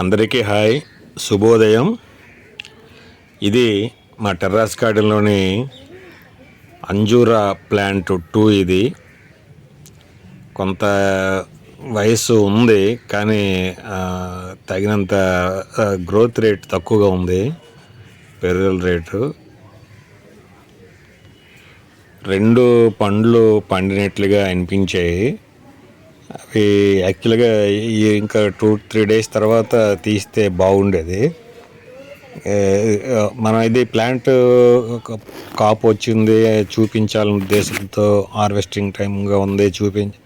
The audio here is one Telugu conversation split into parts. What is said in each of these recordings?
అందరికీ హాయ్. శుభోదయం. ఇది మా టెర్రాస్ గార్డెన్లోని అంజూరా ప్లాంట్ టూ ఇది. కొంత వయసు ఉంది కానీ తగినంత గ్రోత్ రేట్ తక్కువగా ఉంది. పెరుగుదల రేటు. రెండు పండ్లు పండినట్లుగా అనిపించాయి. అవి యాక్చువల్గా ఈ ఇంకా టూ త్రీ డేస్ తర్వాత తీస్తే బాగుండేది. మనం ఇది ప్లాంట్ కాపు వచ్చింది చూపించాలనే ఉద్దేశంతో హార్వెస్టింగ్ టైంగా ఉంది చూపించి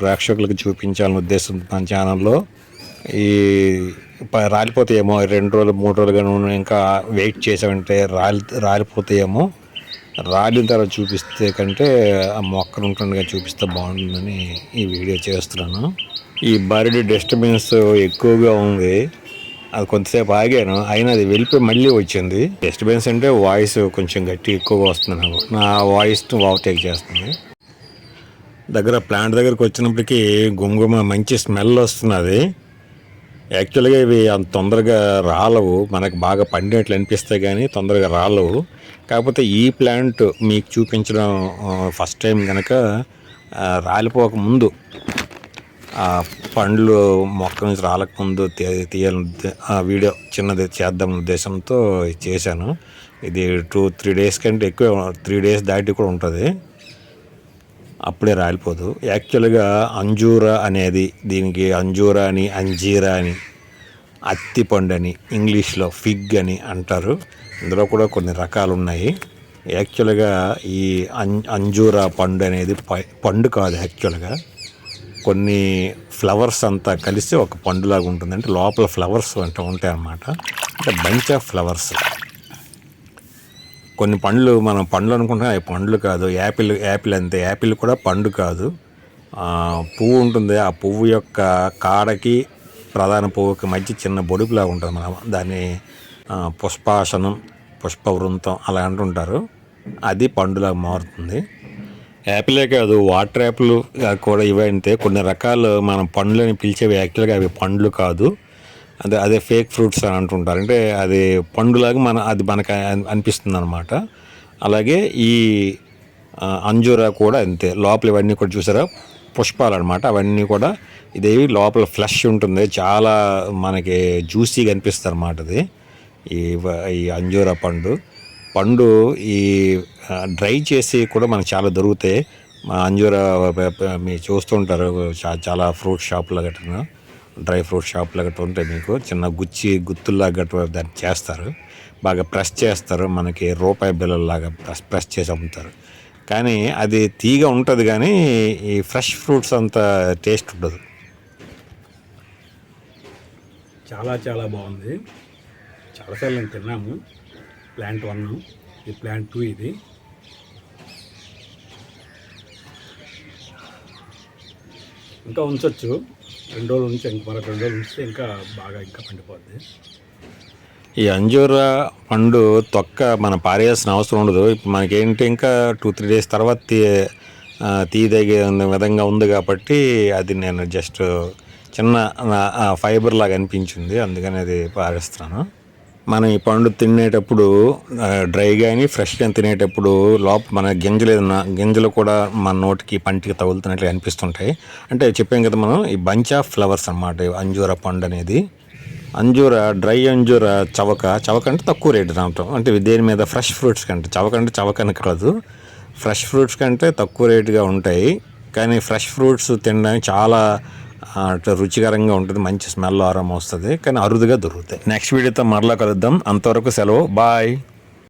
ప్రేక్షకులకు చూపించాలనే ఉద్దేశం మన ఛానల్లో. ఈ రాలిపోతాయేమో రెండు రోజులు మూడు రోజులుగా నువ్వు ఇంకా వెయిట్ చేసామంటే రాలి రాలిపోతాయేమో. రాలిన తర్వాత చూపిస్తే కంటే ఆ మొక్కలు ఉంటుండగా చూపిస్తే బాగుంటుందని ఈ వీడియో చేస్తున్నాను. ఈ బర్డ్ డిస్టర్బెన్స్ ఎక్కువగా ఉంది. అది కొంతసేపు ఆగాను. అయినా అది వెళ్ళిపోయి మళ్ళీ వచ్చింది. డిస్టర్బెన్స్ అంటే వాయిస్ కొంచెం గట్టి ఎక్కువగా వస్తుంది నాకు నా వాయిస్ను ఓవర్టేక్ చేస్తుంది. దగ్గర ప్లాంట్ దగ్గరకు వచ్చినప్పటికీ గుమ్గుమ మంచి స్మెల్ వస్తున్నది. యాక్చువల్గా ఇవి అంత తొందరగా రాలవు. మనకు బాగా పండినట్లు అనిపిస్తాయి కానీ తొందరగా రాలవు. కాకపోతే ఈ ప్లాంట్ మీకు చూపించడం ఫస్ట్ టైం కనుక రాలిపోక ముందు ఆ పండ్లు మొక్క నుంచి రాలకముందు తీ- తీయాలని ఆ వీడియో చిన్నది చేద్దాం ఉద్దేశంతో ఇది చేశాను. ఇది టూ త్రీ డేస్ కంటే ఎక్కువ త్రీ డేస్ దాటి కూడా ఉంటుంది. అప్పుడే రాలిపోదు. యాక్చువల్గా అంజూరా అనేది దీనికి అంజూరా అని అంజీరా అని అత్తిపండు అని ఇంగ్లీష్లో ఫిగ్ అని అంటారు. ఇందులో కూడా కొన్ని రకాలు ఉన్నాయి యాక్చువల్గా ఈ అం అంజూరా పండు అనేది ప- పండు కాదు యాక్చువల్గా. కొన్ని ఫ్లవర్స్ అంతా కలిసి ఒక పండులాగా ఉంటుంది అంటే లోపల ఫ్లవర్స్ అంటే ఉంటాయి అన్నమాట అంటే బంచ్ ఆఫ్ ఫ్లవర్స్. కొన్ని పండ్లు మనం పండ్లు అనుకుంటాం అవి పండ్లు కాదు. యాపిల్ యాపిల్ అంతే. యాపిల్ కూడా పండు కాదు. పువ్వు ఉంటుంది. ఆ పువ్వు యొక్క కాడకి ప్రధాన పువ్వుకి మధ్య చిన్న బొడుపులాగా ఉంటుంది మనం. దాన్ని పుష్పాసనం పుష్పాసనం పుష్పవృంతం అలా అంటుంటారు. అది పండులాగా మారుతుంది. యాపిలే కాదు వాటర్ యాపిల్ కూడా ఇవే కొన్ని రకాలు మనం పండ్లని పిలిచేవి యాక్చువల్గా అవి పండ్లు కాదు. అదే అదే ఫేక్ ఫ్రూట్స్ అని అంటుంటారు. అంటే అది పండులాగా మన అది మనకు అనిపిస్తుంది అనమాట అలాగే ఈ అంజూరా కూడా అంతే. లోపల ఇవన్నీ కూడా చూసారా? పుష్పాలు అనమాట అవన్నీ కూడా ఇది లోపల ఫ్లష్ ఉంటుంది. చాలా మనకి జ్యూసీగా అనిపిస్తుంది అనమాట అది. ఈ ఈ అంజూరా పండు. పండు ఈ డ్రై చేసి కూడా మనకు చాలా దొరుకుతాయి. మా అంజూరా మీరు చూస్తుంటారు. చా- చాలా ఫ్రూట్ షాపులో గట్రా. డ్రై ఫ్రూట్ షాప్లు గట్రా ఉంటాయి మీకు చిన్న గుచ్చి గుత్తుల్లా గట్రా దాన్ని చేస్తారు. బాగా ప్రెస్ చేస్తారు. మనకి రూపాయి బిల్లలాగా ప్రెస్ ప్రెస్ చేసి అమ్ముతారు. కానీ అది తీగ ఉంటుంది కానీ ఈ ఫ్రెష్ ఫ్రూట్స్ అంత టేస్ట్ ఉండదు. చాలా చాలా బాగుంది. చాలాసార్లు నేను తిన్నాము. ప్లాంట్ వన్ ఈ ప్లాంట్ టూ ఇది. ఇంకా ఉంచవచ్చు రెండు రోజుల నుంచి ఇంకా మరొక రెండు రోజులు ఉంచితే ఇంకా బాగా ఇంకా పండిపోద్ది. ఈ అంజూరా పండు తొక్క మనం పారేయాల్సిన అవసరం ఉండదు. ఇప్పుడు మనకేంటి ఇంకా టూ త్రీ డేస్ తర్వాత తీ తీయదగే విధంగా ఉంది కాబట్టి అది నేను జస్ట్ చిన్న ఫైబర్ లాగా అనిపించింది. అందుకని అది పారేస్తున్నాను. మనం ఈ పండు తినేటప్పుడు డ్రై కానీ ఫ్రెష్గా తినేటప్పుడు లోపల మన గింజలు ఏదైనా గింజలు కూడా మన నోటికి పంటికి తగులుతున్నట్లు అనిపిస్తుంటాయి. అంటే చెప్పాం కదా మనం ఈ బంచ్ ఆఫ్ ఫ్లవర్స్ అన్నమాట అంజూర పండు అనేది. అంజూర డ్రై అంజూర చవక చవక అంటే తక్కువ రేటు రావటం అంటే దేని మీద? ఫ్రెష్ ఫ్రూట్స్ కంటే. చవక అంటే చవక అని కాదు. ఫ్రెష్ ఫ్రూట్స్ కంటే తక్కువ రేటుగా ఉంటాయి. కానీ ఫ్రెష్ ఫ్రూట్స్ తినడానికి చాలా అటు రుచికరంగా ఉంటుంది మంచి స్మెల్ ఆరం వస్తుంది. కానీ అరుదుగా దొరుకుతాయి. నెక్స్ట్ వీడియోతో మరలా కలుద్దాం. అంతవరకు సెలవు. బాయ్